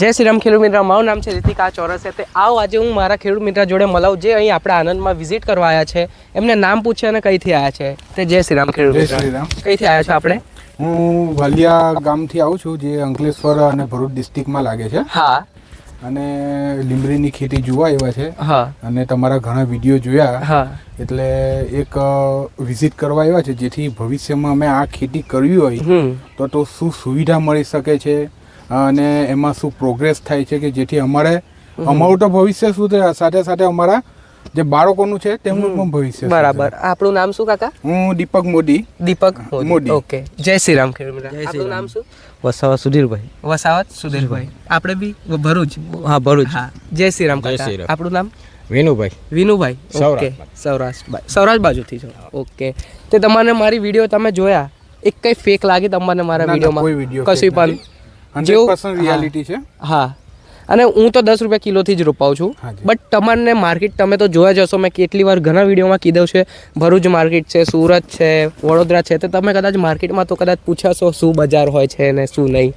જય શ્રી રામ ખેડૂત મિત્ર મારું નામ છે રીતિકા ચોરસ તે આવો આજે હું મારા ખેડૂત મિત્ર જોડે મળાવું જે અહીં આપણે આનંદમાં વિઝિટ કરવા આવ્યા છે. એમને નામ પૂછે અને કઈથી આવ્યા છે? તે જય શ્રી રામ ખેડૂત જય શ્રી રામ. કઈથી આવ્યા છો આપણે? હું વાલિયા ગામથી આવું છું જે અંકલેશ્વર અને ભરૂચ ડિસ્ટ્રિક્ટમાં લાગે છે. હા. અને લીમડીની ખેતી જોવા આવ્યા છે. હા. અને તમારા ઘણા વીડિયો જોયા. હા. એટલે એક વિઝિટ કરવા આવ્યા છે જેથી ભવિષ્યમાં અમે આ ખેતી કરવી હોય તો તો શું સુવિધા મળી શકે છે? અને એમાં શું પ્રોગ્રેસ થાય છે કે જેથી અમારે અમારું તો ભવિષ્ય શું થાય સાથે સાથે અમારા જે બાળકોનું છે તેમનું પણ ભવિષ્ય બરાબર. આપણું નામ શું કાકા? હું દીપક મોદી. દીપક મોદી. ઓકે. જય શ્રી રામ. આપણું નામ શું? વસાવત સુધીરભાઈ. વસાવત સુધીરભાઈ. આપણે બી ભરૂચ. હા ભરૂચ. હા. જય શ્રી રામ કાકા. આપણું નામ? વિનુભાઈ. વિનુભાઈ. ઓકે. સૌરાષ્ટ્ર સૌરાષ્ટ્ર બાજુથી છો. ઓકે. તે તમારે મારી વીડિયો તમે જોયા. એક કઈ ફેક લાગી તમને મારા વિડીયોમાં? કશું પણ હંડ્રેડ જેવું- પર્સન્ટ રિયાલિટી છે. હા. અને હું તો દસ રૂપિયા કિલોથી જ રોપાવું છું. બટ તમારને માર્કેટ તમે તો જોયા જશો મેં કેટલી વાર ઘણા વિડીયોમાં કીધું છે ભરૂચ માર્કેટ છે સુરત છે વડોદરા છે તો તમે કદાચ માર્કેટમાં તો કદાચ પૂછાશો શું બજાર હોય છે ને શું નહીં.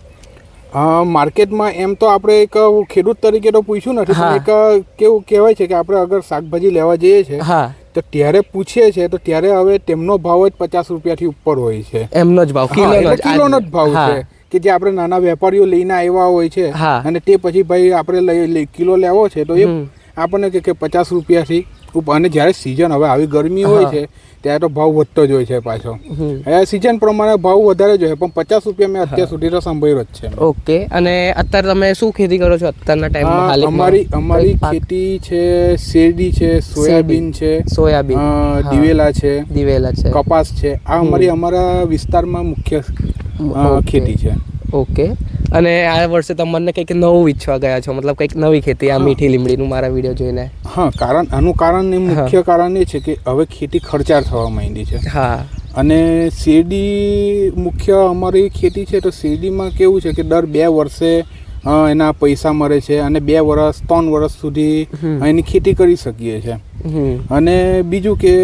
માર્કેટમાં એમ તો આપણે એક ખેડૂત તરીકે તો પૂછ્યું નથી. પણ એક કેવું કહેવાય છે કે આપણે અગર શાકભાજી લેવા જઈએ છીએ હા. તો ત્યારે પૂછીએ છીએ તો ત્યારે હવે તેમનો ભાવ જ પચાસ રૂપિયાથી ઉપર હોય છે. એમનો જ ભાવ કિલોનો જ ભાવ છે. કે જે આપણે નાના વેપારીઓ લઈને આવ્યા હોય છે અને તે પછી ભાઈ આપણે કિલો લેવો છે તો એ આપણને કે કે પચાસ રૂપિયાથી અને જ્યારે સિઝન હવે આવી ગરમી હોય છે ત્યારે તો ભાવ વધતો જ હોય છે પાછો. હવે સિઝન પ્રમાણે ભાવ વધારે જ હોય પણ પચાસ રૂપિયા મેં અત્યાર સુધી તો સાંભળ્યો જ છે ઓકે અને અત્યારે તમે શું ખેતી કરો છો અત્યારના ટાઈમમાં અમારી અમારી ખેતી છે શેરડી છે સોયાબીન છે સોયાબીન. દિવેલા છે દિવેલા છે. કપાસ છે. આ અમારી અમારા વિસ્તારમાં મુખ્ય. ખેતી છે. ઓકે. અને આ વર્ષે તમને કંઈક નવું ઈચ્છવા ગયા છો મતલબ કંઈક નવી ખેતી આ મીઠી લીમડીનું મારા વીડિયો જોઈને. હા કારણ આનું કારણ એ મુખ્ય કારણ એ છે કે હવે ખેતી ખર્ચાળ થવા માંડી છે. હા. અને શેરડી મુખ્ય અમારી ખેતી છે તો શેરડીમાં કેવું છે કે દર બે વર્ષે એના પૈસા મળે છે અને બે વર્ષ ત્રણ વર્ષ સુધી એની ખેતી કરી શકીએ છીએ અને બીજું કે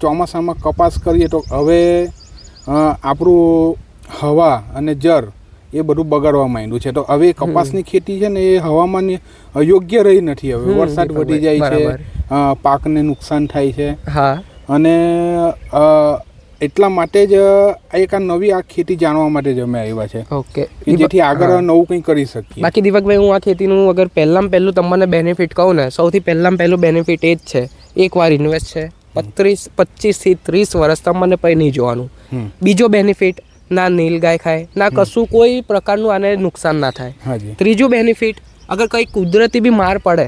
ચોમાસામાં કપાસ કરીએ તો હવે આપણું હવા અને જર એ બધું બગાડવા માંડ્યું છે. તો હવે કપાસની ખેતી છે ને એ હવામાન યોગ્ય રહી નથી હવે. વરસાદ વધી જાય છે પાકને નુકસાન થાય છે. અને એટલા માટે જ એક આ નવી આ ખેતી જાણવા માટે જ અમે આવ્યા છે. ઓકે. જેથી આગળ નવું કંઈ કરી શકીએ. બાકી દીપકભાઈ હું આ ખેતીનું અગર પહેલાં પહેલું તમને બેનિફિટ કહું ને સૌથી પહેલાં પહેલું બેનિફિટ એ જ છે. એકવાર ઇન્વેસ્ટ છે પત્રીસ પચીસથી ત્રીસ વર્ષ તમને પછી નહીં જોવાનું. બીજો બેનિફિટ ના નીલ ગાય ખાય ના કશું કોઈ પ્રકારનું આને નુકસાન ના થાય. ત્રીજું બેનિફિટ અગર કંઈ કુદરતી બી માર પડે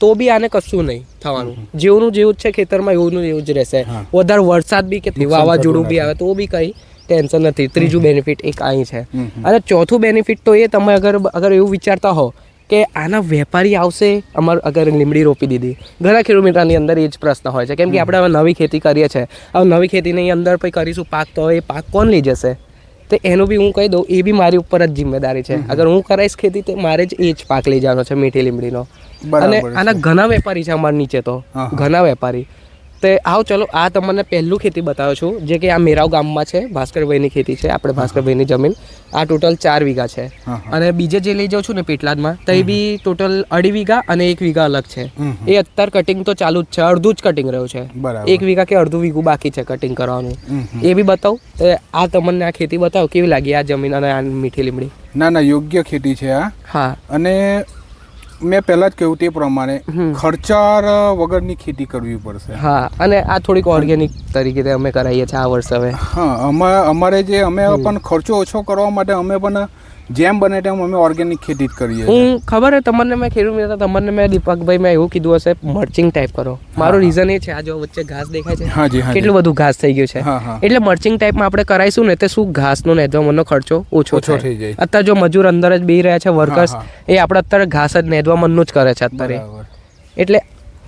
તો બી આને કશું નહીં થવાનું. જેવનું જેવું જ છે ખેતરમાં એવું એવું જ રહેશે. વધારે વરસાદ બી કે વાવાઝોડું બી આવે તો બી કંઈ ટેન્શન નથી. ત્રીજું બેનિફિટ એક અહીં છે. અને ચોથું બેનિફિટ તો એ તમે અગર અગર એવું વિચારતા હો કે આના વેપારી આવશે અમાર અગર લીમડી રોપી દીધી. ઘણા કિલોમીટરની અંદર એ જ પ્રશ્ન હોય છે. કેમ કે આપણે હવે નવી ખેતી કરીએ છીએ. હવે નવી ખેતીની અંદર પછી કરીશું પાક તો એ પાક કોણ લઈ જશે? તો એનું બી હું કહી દઉં એ બી મારી ઉપર જ જિમ્મેદારી છે. અગર હું કરાઈશ ખેતી તો મારે જ એ જ પાક લઈ જવાનો છે મીઠી લીમડીનો. અને આના ઘણા વેપારી છે અમારા નીચે તો. ઘણા વેપારી. તે આવો ચલો આ તમને પહેલું ખેતી બતાવું છું જે કે આ મેરાવ ગામમાં છે ભાસ્કરભાઈની ખેતી છે આપણે ભાસ્કરભાઈની જમીન. આ ટોટલ ચાર વીઘા છે. અને બીજે જે લઈ જાઉં છું ને પેટલાદમાં તો બી ટોટલ અઢી વીઘા અને એક વીઘા અલગ છે. એ અત્યારે કટિંગ તો ચાલુ જ છે અડધું જ કટિંગ રહ્યું છે. એક વીઘા કે અડધું વીઘું બાકી છે કટિંગ કરવાનું. એ બી બતાવું. તો આ તમને આ ખેતી બતાવો કેવી લાગી આ જમીન અને આ મીઠી લીમડી? ના ના યોગ્ય ખેતી છે આ. હા. અને મેં પહેલાં જ કહ્યું તે પ્રમાણે. ખર્ચાળ વગરની ખેતી કરવી પડશે. હા અને આ થોડીક ઓર્ગેનિક તરીકે અમે કરાવીએ છીએ આ વર્ષ હવે. હા અમા અમારે જે અમે પણ ખર્ચો ઓછો કરવા માટે અમે પણ જેમ બને તેમ અમે ઓર્ગેનિક ખેતી જ કરીએ હું ખબર હે તમને મેં ખેડૂત મિત્ર તમને મેં દીપકભાઈ મેં એવું કીધું હશે મર્ચિંગ ટાઈપ કરો. મારું રીઝન એ છે આ જો વચ્ચે ઘાસ દેખાય છે હાજી હા કેટલું બધું ઘાસ થઈ ગયું છે. એટલે મર્ચિંગ ટાઈપમાં આપણે કરાઈશું ને તે શું ઘાસનો નેદવાનો ખર્ચો ઓછો ઓછો થઈ જાય. અત્યારે જો મજૂર અંદર જ બેહી રહ્યા છે વર્કર્સ એ આપણે અત્યારે ઘાસ જ નેદવામાંનું જ કરે છે અત્યારે. એટલે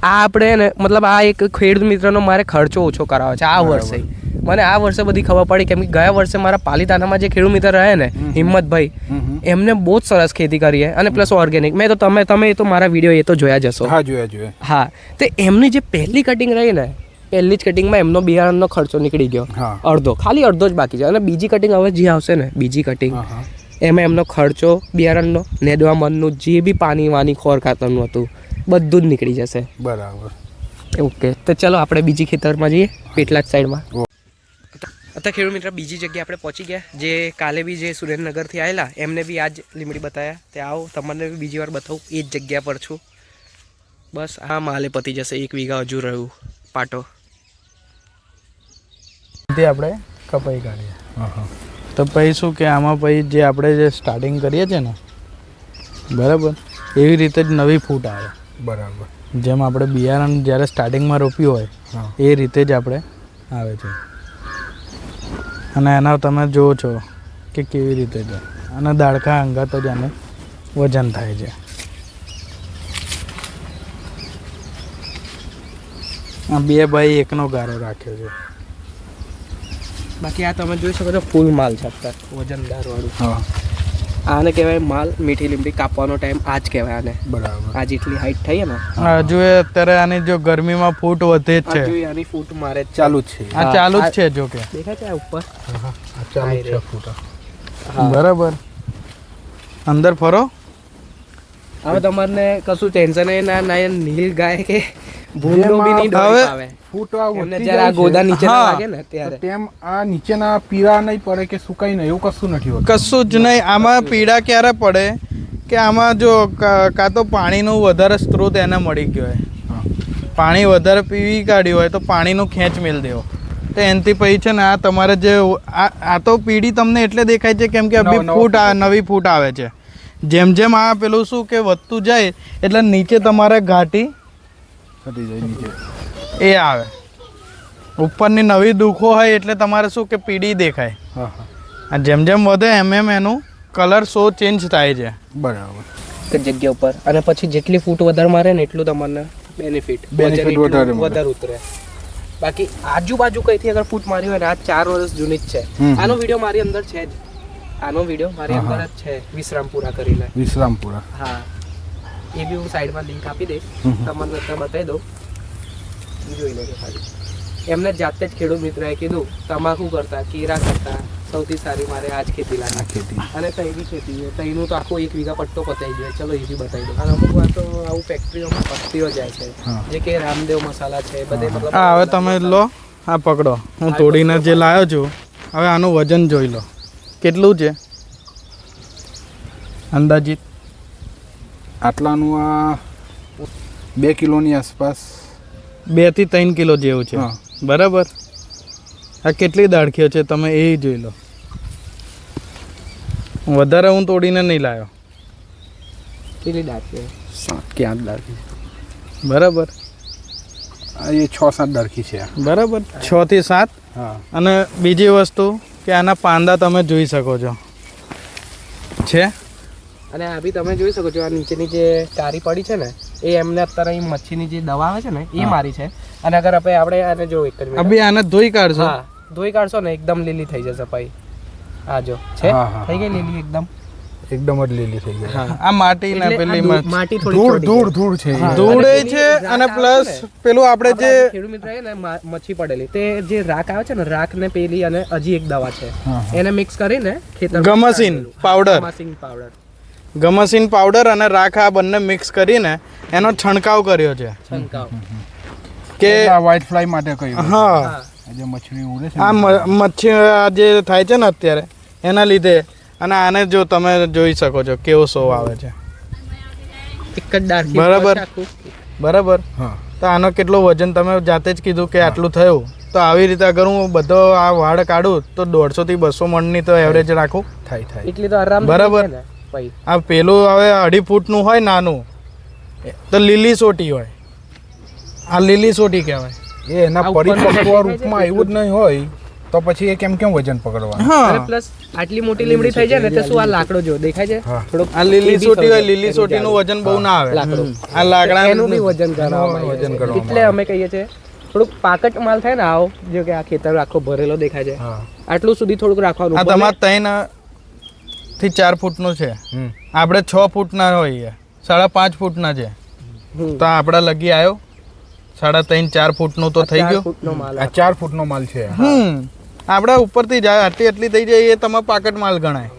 આ આપણે ને મતલબ આ એક ખેડૂત મિત્રનો મારે ખર્ચો ઓછો કરાવે છે આ વર્ષે. મને આ વર્ષે બધી ખબર પડી કેમ કે ગયા વર્ષે મારા પાલિતાનામાં જે ખેડૂત મિત્ર રહે ને હિંમતભાઈ હમ હમ. એમને બહુ જ સરસ ખેતી કરી અને પ્લસ ઓર્ગેનિક મેં તો તમે તમે એ તો મારા વીડિયો એ તો જોયા જશો હા જોયા જોયા. હા તો એમની જે પહેલી કટિંગ રહી ને પહેલી જ કટિંગમાં એમનો બિયારણનો ખર્ચો નીકળી ગયો. અડધો ખાલી અડધો જ બાકી છે. અને બીજી કટિંગ હવે જે આવશે ને બીજી કટિંગ એમાં એમનો ખર્ચો બિયારણનો નેદવા મનનું જે બી પાણી વાની ખોર ખાતરનું હતું બધું જ નીકળી જશે. બરાબર. ઓકે તો ચલો આપણે બીજી ખેતરમાં જઈએ પેટલા જ સાઈડમાં. અત્યારે ખેડૂત મિત્ર બીજી જગ્યાએ આપણે પહોંચી ગયા જે કાલે બી જે સુરેન્દ્રનગરથી આવેલા એમને બી આજ લીમડી બતાવ્યા તે આવો તમને બી બીજી વાર બતાવું એ જ જગ્યા પર છું. બસ આ માલે પતી જશે એક વીઘા હજુ રહ્યું પાટો. તે આપણે કપાઈ કાઢીએ. હા હા તો પછી શું કે આમાં પછી જે આપણે જે સ્ટાર્ટિંગ કરીએ છીએ ને બરાબર એવી રીતે જ નવી ફૂટ આવે. બરાબર. જેમ આપણે બિયારણ જ્યારે સ્ટાર્ટિંગમાં રોપ્યું હોય એ રીતે જ આપણે આવે છે. અને એના તમે જુઓ છો કે કેવી રીતે છે. અને દાડકા અંગત જ એનું વજન થાય છે. આ બે ભાઈ એકનો ગારો રાખ્યો છે. બાકી આ તમે જોઈ શકો છો ફૂલ માલ છે અત્યારે વજનદાર વાળું. હા. આને કહેવાય માલ મીઠી લીમડી કાપવાનો ટાઈમ આજ કહેવાય આને. બરાબર. આજ એટલી હાઈટ થઈ ને હજુ અત્યારે આની જો ગરમીમાં ફૂટ વધે જ છે. હજુ આની ફૂટ મારે ચાલુ જ છે. આ ચાલુ જ છે જો કે. દેખાય છે આ ઉપર? આ ચાલુ છે ફૂટ. બરાબર. અંદર ફરો. હવે તમારને કશું ટેન્શન ના ના નીલ ગાય કે ભૂંડો બી નહીં હવે- ડોળી ફૂટ આ. ગોદા નીચે લાગે ને ત્યારે તેમ આ નીચેના પીળા નહીં પડે કે સુકાઈ નહીં એવું કશું નથી હોતું. કશું જ નહીં. આમાં પીડા ક્યારે પડે? કે આમાં જો કાં તો પાણીનો વધારે સ્ત્રોત એને મળી ગયો હોય. હા. પાણી વધારે પીવી કાઢ્યું હોય તો પાણીનો ખેંચ મેળ દેવો. તો એનાથી પછી છે ને આ તમારે જે આ તો પીડી તમને એટલે દેખાય છે કેમ કે નવો- અભી ફૂટ આ નવી ફૂટ આવે છે. જેમ જેમ આ પેલું શું કે વધતું જાય એટલે નીચે તમારે ઘાટી થતી જાય નીચે. એ આવે. ઉપરની નવી દુઃખો હોય એટલે તમારે શું કે પીડી દેખાય. હા હા. આ જેમ જેમ વધે એમ એમ એનું કલર શો ચેન્જ થાય છે. બરાબર. એક જગ્યા ઉપર. અને પછી જેટલી ફૂટ વધારે મારે ને એટલું તમને બેનિફિટ બેનિફિટ વધારે વધારે ઉતરે. બાકી આજુબાજુ કઈથી અગર ફૂટ મારી હોય ને આ ચાર વર્ષ જૂની જ છે. આનો વીડિયો મારી અંદર છે જ. આનો વીડિયો મારી અંદર જ છે વિશ્રામપુરા કરીને. વિશ્રામપુરા. હા. એ બી હું સાઈડમાં લિંક આપી દઈશ. તમને અત્યારે બતાવી દઉં. જોઈ લેજો ખાલી. એમને જાતે જ ખેડૂત મિત્રએ કીધું તમાકુ કરતા કેરા કરતા સૌથી સારી મારે આ જ ખેતી લાગે ખેતી. અને તઈ ખેતી છે. તઈનું તો આખો એક વીઘા પટ્ટો પતાઈ જાય ચલો ઈઝી બતાવી દો અને અમુક વાર તો આવું ફેક્ટરીઓમાં પત્તીઓ જાય છે. જે કે રામદેવ મસાલા છે બધે મતલબ હા હવે તમે લો આ પકડો. હું તોડીને જે લાવ્યો છું હવે આનું વજન જોઈ લો. કેટલું છે? અંદાજિત? આટલાનું આ બે કિલોની આસપાસ બેથી ત્રણ કિલો જેવું છે. હા. બરાબર? આ કેટલી દાળખીઓ છે તમે એ જોઈ લો. વધારે હું તોડીને નહીં લાવ્યો કેટલી દાંતી સાત કે આઠ દાંતી બરાબર? આ એ છ સાત દાળખી છે. બરાબર? છ થી સાત? હા. અને બીજી વસ્તુ કે આના પાંદા તમે જોઈ શકો છો. છે? અને આ બી તમે જોઈ શકો છો આ નીચેની જે કારી પડી છે ને એ એમને અત્યારે અહીં મચ્છીની જે દવા આવે છે ને એ મારી છે. અને અગર આપણે આપણે આને જો એક જ અભી આને ધોઈ કાઢશો? હા ધોઈ કાઢશો ને એકદમ લીલી થઈ જશે ભાઈ. આ જો છે? થઈ ગઈ લીલી એકદમ? એકદમ જ લીલી થઈ ગઈ. આ માટી ના પેલી માટી થોડી ધૂળ ધૂળ ધૂળ છે. ધૂળ છે અને પ્લસ પેલું આપણે જે ખેડૂત મિત્ર ને મચ્છી પડેલી તે જે રાખ આવે છે ને રાખ ને પેલી અને હજી એક દવા છે. એને મિક્સ કરીને ખેતર gammexane powder gammexane powder gammexane powder અને રાખ આ બંને મિક્સ કરીને એનો છંટકાવ કર્યો છે. કે વ્હાઇટ ફ્લાય માટે કહ્યું હા. હા જે મછલી ઉડે છે આ મચ્છી આ જે થાય છે ને અત્યારે એના લીધે. અને આને જો તમે જોઈ શકો છો કેવો સો આવે છે. બરાબર. બરાબર. હા. તો આનો કેટલો વજન તમે જાતે જ કીધું કે આટલું થયું. તો આવી રીતે અગર હું બધો આ વાળ કાઢું તો દોઢસો થી બસો મણની તો એવરેજ રાખું. થાય થાય. એટલી તો આરામ બરાબર. ભાઈ. આ પેલું હવે અઢી ફૂટનું હોય નાનું. તો લીલી સોટી હોય. આ લીલી સોટી કહેવાય. એ એના પરિપક્વ રૂપમાં એવું જ નહીં હોય તો પછી એ કેમ કેમ વજન પકડવાનું? અને પ્લસ આટલી મોટી લીમડી થઈ જાય ને તો શું આ લાકડો જો દેખાય છે. થોડોક આ લીલી સોટી હોય લીલી સોટી નું વજન બહુ ના આવે. લાકડો. આ લાકડા એનું બી વજન ગણવામાં વજન છે. એટલે અમે કહીએ છીએ થોડુંક પાકટ માલ થાય ને આવો જો કે આ ખેતર આખો ભરેલો દેખાય છે. આટલું સુધી થોડુંક રાખવાનું. તમારે ત્રણ થી ચાર ફૂટનું છે. હમ. આપણે છ ફૂટના હોઈએ. સાડા પાંચ ફૂટના છે. તો આપણા લગી આવ્યો સાડા ત્રણ ચાર ફૂટનું તો થઈ ગયો. આ ચાર ફૂટનો માલ છે. હમ. આપણા ઉપરથી જાય આટલી આટલી થઈ જાય એ તમારો પાકટ માલ ગણાય.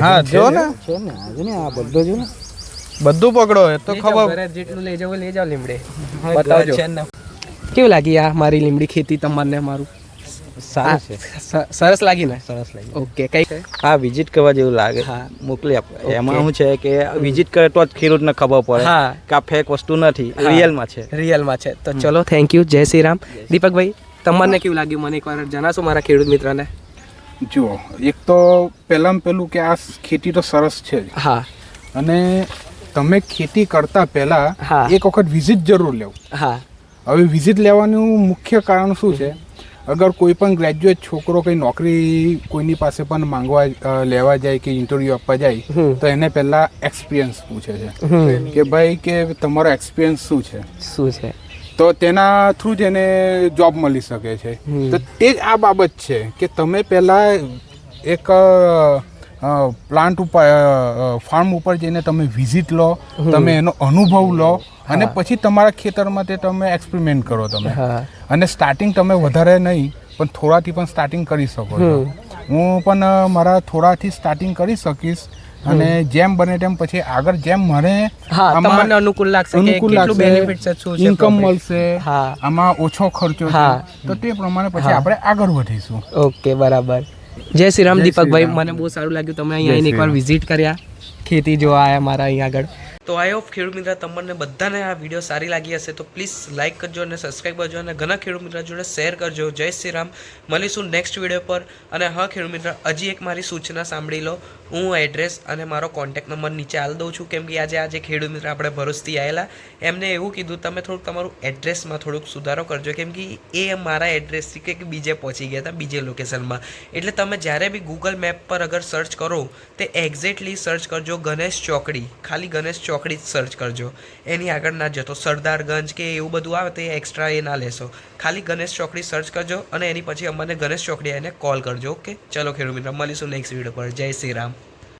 હા જો ને? છે ને આજે ને આ બધો જો ને. બધું પકડો એ તો ખબર. જેટલું લઈ જાવ લઈ જાવ લીમડે. બતાવજો. કેવું લાગી આ મારી લીમડી ખેતી તમારને મારું? સારું છે. સરસ લાગી ને? સરસ લાગી. ઓકે કઈ હા વિઝિટ કરવા જેવું લાગે. હા. મોકલી આપો. એમાં શું છે કે વિઝિટ કરે તો જ ખેડૂતને ખબર પડે હા. કે આ ફેક વસ્તુ નથી રિયલમાં છે. રિયલમાં છે. તો ચલો થેન્ક યુ જય શ્રી રામ. દીપકભાઈ તમને કેવું લાગ્યું? મને એકવાર જણાશો મારા ખેડૂત મિત્રને? જુઓ એક તો પહેલાં પહેલું કે આ ખેતી તો સરસ છે હા. અને તમે ખેતી કરતા પહેલા હા. એક વખત વિઝિટ જરૂર લેવું. હા. હવે વિઝિટ લેવાનું મુખ્ય કારણ શું છે? અગર કોઈ પણ ગ્રેજ્યુએટ છોકરો કંઈ નોકરી કોઈની પાસે પણ માંગવા લેવા જાય કે ઇન્ટરવ્યૂ આપવા જાય તો એને પહેલાં એક્સપિરિયન્સ પૂછે છે. કે ભાઈ કે તમારો એક્સપિરિયન્સ શું છે? શું છે? તો તેના થ્રુ જ એને જોબ મળી શકે છે. તો તે જ આ બાબત છે કે તમે પહેલાં એક પ્લાન્ટ ઉપર ફાર્મ ઉપર જઈને તમે વિઝિટ લો તમે એનો અનુભવ લો અને પછી તમારા ખેતરમાં તે તમે એક્સપેરિમેન્ટ કરો તમે. અને સ્ટાર્ટિંગ તમે વધારે નહીં પણ થોડાથી પણ સ્ટાર્ટિંગ કરી શકો છો. હું પણ મારા થોડાથી સ્ટાર્ટિંગ કરી શકીશ અને જેમ બને તેમ પછી આગળ જેમ મને તમને અનુકૂળ લાગશે અનુકૂળ લાગશે બેનિફિટ શું છે ઇન્કમ મળશે આમાં ઓછો ખર્ચો. છે. તો તે પ્રમાણે પછી આપણે આગળ વધીશું. ઓકે બરાબર. જય શ્રી રામ દીપકભાઈ. મને બહુ સારું લાગ્યું તમે અહીંયા એકવાર વિઝિટ કર્યા. ખેતી જોવા આવ્યા મારા અહીંયા આગળ. તો આઈ હોપ ખેડૂત મિત્ર તમને બધાને આ વીડિયો સારી લાગી હશે. તો પ્લીઝ લાઇક કરજો અને સબસ્ક્રાઈબ કરજો અને ઘણા ખેડૂત મિત્ર જોડે શેર કરજો. જય શ્રી રામ. મળીશું નેક્સ્ટ વીડિયો પર. અને હા, ખેડૂત મિત્ર, હજી એક મારી સૂચના સાંભળી લો. હું એડ્રેસ અને મારો કોન્ટેક્ટ નંબર નીચે આલ દઉં છું. કેમ કે આજે આજે ખેડૂત મિત્ર આપણે ભરોસથી આવેલા એમને એવું કીધું, તમે થોડુંક તમારું એડ્રેસમાં થોડુંક સુધારો કરજો. કેમ કે એ મારા એડ્રેસથી કંઈક બીજે પહોંચી ગયા હતા, બીજે લોકેશનમાં એટલે તમે જ્યારે બી ગૂગલ મેપ પર અગર સર્ચ કરો, તે એક્ઝેક્ટલી સર્ચ કરજો ગણેશ ચોકડી. ખાલી ગણેશ ચોકડી જ સર્ચ કરજો. એની આગળ ના જતો સરદારગંજ કે એવું બધું આવે, તો એ એક્સ્ટ્રા એ ના લેશો. ખાલી ગણેશ ચોકડી સર્ચ કરજો અને એની પછી અમને ગણેશ ચોકડી એને કોલ કરજો. ઓકે ચલો ખેડૂત મિત્ર, મળીશું નેક્સ્ટ વીડિયો પર. જય શ્રી રામ.